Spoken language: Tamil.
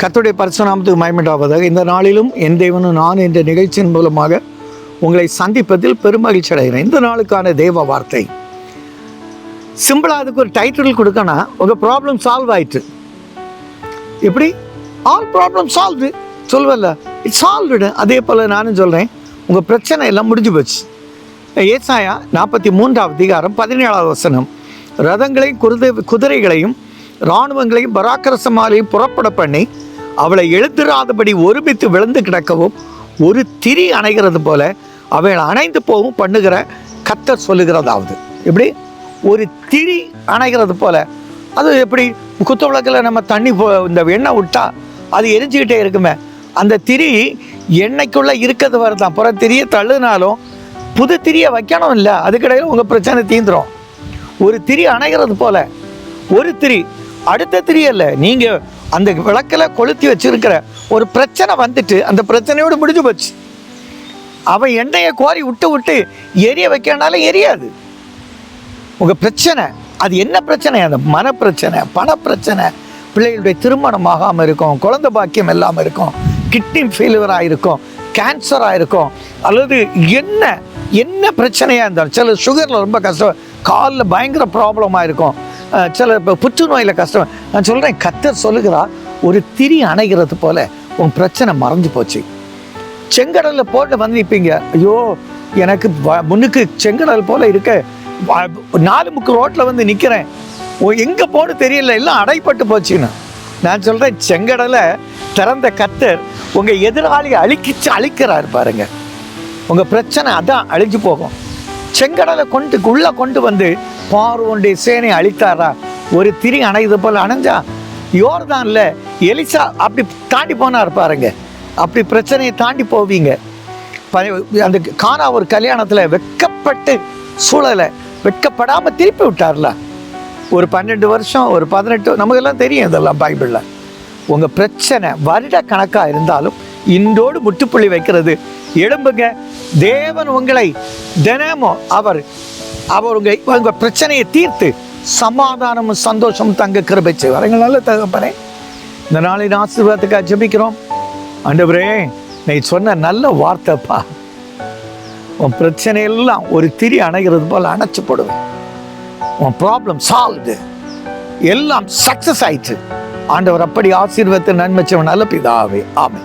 கத்துடைய பரிசுநாமத்துக்கு மயமிட்டாவதாக இந்த நாளிலும் என் தேவனும் நான் என்ற நிகழ்ச்சியின் மூலமாக உங்களை சந்திப்பதில் பெருமகிழ்ச்சி அடைகிறேன். இந்த நாளுக்கான தேவ வார்த்தை. சிம்பிளாக அதுக்கு ஒரு டைட்டில் கொடுக்கனா உங்கள் ப்ராப்ளம் சால்வ் ஆயிட்டு. எப்படி? ஆல் ப்ராப்ளம் சால்வ்டு சொல்வல்ல இட்ஸ் சால்வ்டு அதே போல் நானும் சொல்கிறேன் உங்கள் பிரச்சனை எல்லாம் முடிஞ்சு போச்சு. ஏசாயா நாற்பத்தி மூன்றாவது அதிகாரம் பதினேழாவது வசனம். ரதங்களையும் குருதை குதிரைகளையும் இராணுவங்களை பராக்கிரசமாலையும் புறப்பட பண்ணி அவளை எழுந்திராதபடி ஒருமித்து விழுந்து கிடக்கவும் ஒரு திரி அணைகிறது போல அவள் அணைந்து போகவும் பண்ணுகிற கத்த சொல்லுகிறதாவது. எப்படி? ஒரு திரி அணைகிறது போல. அது எப்படி? குத்து விளக்கில் நம்ம தண்ணி போ இந்த எண்ணெய் விட்டா அது எரிஞ்சுக்கிட்டே இருக்குமே. அந்த திரி எண்ணெய்க்குள்ளே இருக்கிறது வரதான் புற திரியை தள்ளுனாலும் புது திரியை வைக்கணும் இல்லை. அதுக்கிடையில் உங்கள் பிரச்சனை தீந்துரும். ஒரு திரி அணைகிறது போல. ஒரு திரி அடுத்த தெரியல நீங்கள் அந்த விளக்கில் கொளுத்தி வச்சிருக்கிற ஒரு பிரச்சனை வந்துட்டு அந்த பிரச்சனையோடு முடிஞ்சு போச்சு. அவன் எண்ணெயை கோரி விட்டு விட்டு எரிய வைக்கனாலும் எரியாது. உங்கள் பிரச்சனை அது என்ன பிரச்சனை? அந்த மன பிரச்சனை பண பிரச்சனை பிள்ளைகளுடைய திருமணம் ஆகாமல் இருக்கும் குழந்தை பாக்கியம் இல்லாமல் இருக்கும் கிட்னி ஃபெயிலியராக இருக்கும் கேன்சராக இருக்கும். அல்லது என்ன என்ன பிரச்சனையாக இருந்தாலும் சில சுகரில் ரொம்ப கஷ்டம் காலில் பயங்கர ப்ராப்ளமாக இருக்கும். சில இப்போ புற்றுநோயில் கஷ்டம். நான் சொல்கிறேன் கத்தர் சொல்லுகிறா ஒரு திரி அணைகிறது போல உன் பிரச்சனை மறைஞ்சு போச்சு. செங்கடலில் போட்டு வந்து நிற்பீங்க ஐயோ எனக்கு முன்னுக்கு செங்கடல் போல இருக்க நாலு முக்கு ரோட்டில் வந்து நிற்கிறேன் ஓ எங்கே போன்னு தெரியல எல்லாம் அடைப்பட்டு போச்சுன்னு. நான் சொல்கிறேன் செங்கடலை திறந்த கத்தர் உங்கள் எதிராளியை அழிக்கிச்சு அழிக்கிறார் பாருங்க. உங்கள் பிரச்சனை அதான் அழிஞ்சு போகும். செங்கடலை கொண்டு உள்ளே கொண்டு வந்து பார்வோனுடைய சேனை அழித்தாரா? ஒரு திரி அணைது போல் அணைஞ்சா? யோர்தான்ல எலிசா அப்படி தாண்டி போனார் பாருங்க. அப்படி பிரச்சனையை தாண்டி போவீங்க. அந்த காணா ஒரு கல்யாணத்தில் வெட்கப்பட்டு சூழலை வெட்கப்படாமல் திருப்பி விட்டார்ல. ஒரு பன்னெண்டு வருஷம் ஒரு பதினெட்டு நமக்கெல்லாம் தெரியும் இதெல்லாம் பைபிளில். உங்கள் பிரச்சனை வருட கணக்காக இருந்தாலும் இன்றோடு முட்டுப்புள்ளி வைக்கிறது. எழும்புங்க. தேவன் உங்களை தினமும் அவர் அவர் உங்க உங்க பிரச்சனையை தீர்த்து சமாதானமும் சந்தோஷமும் தங்க கிருபை செய்வார். எங்கள் நல்ல தகப்பனே. இந்த நாளின் ஆசீர்வாதத்துக்காக ஜபிக்கிறோம். ஆண்டவரே நீ சொன்ன நல்ல வார்த்தைப்பா. உன் பிரச்சனையெல்லாம் ஒரு திரி அணைகிறது போல் அணைச்சப்படுவேன் உன் ப்ராப்ளம் சால்வ்டு எல்லாம் சக்சஸ் ஆயிற்று. ஆண்டவர் அப்படி ஆசீர்வத்தை நன்மைச்சவன் நல்ல பிதாவே. ஆமை